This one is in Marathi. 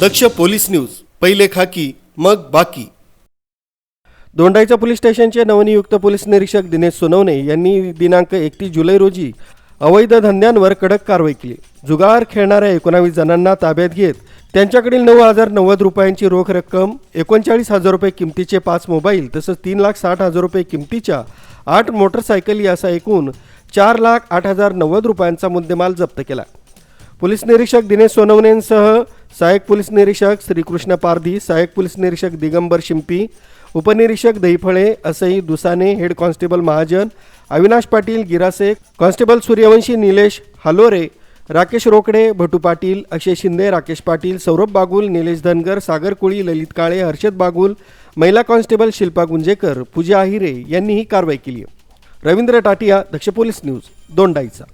दक्ष पोलीस न्यूज पहिले खाकी मग बाकी. दोंडाईच्या पोलीस स्टेशनचे नवनियुक्त पोलीस निरीक्षक दिनेश सोनवणे यांनी दिनांक एकतीस जुलै रोजी अवैध धंद्यांवर कडक कारवाई केली. जुगार खेळणाऱ्या एकोणावीस जणांना ताब्यात घेत त्यांच्याकडील नऊ हजार नव्वद रुपयांची रोख रक्कम एकोणचाळीस हजार रुपये किमतीचे पाच मोबाईल तसंच तीन लाख साठ हजार रुपये किमतीच्या आठ मोटरसायकली असा एकूण चार लाख आठ हजार नव्वद रुपयांचा मुद्देमाल जप्त केला. पोलीस निरीक्षक दिनेश सोनवणेंसह सहाय्यक पोलीस निरीक्षक श्रीकृष्ण पारधी सहाय्यक पोलीस निरीक्षक दिगंबर शिंपी उपनिरीक्षक Dahiphale ASI Dusane head constable Mahajan Avinash Patil Girase constable Suryavanshi Nilesh Halore Rakesh Rokade Bhatu Patil Akshay Shinde Rakesh Patil Saurabh Bagul Nilesh Dhangar Sagar Koli Lalit Kale Harshad Bagul महिला कॉन्स्टेबल शिल्पा गुंजेकर पूजा आहिरे यांनी ही कारवाई केली रवींद्र टाटिया दक्ष पोलीस न्यूज दोंडाईचा.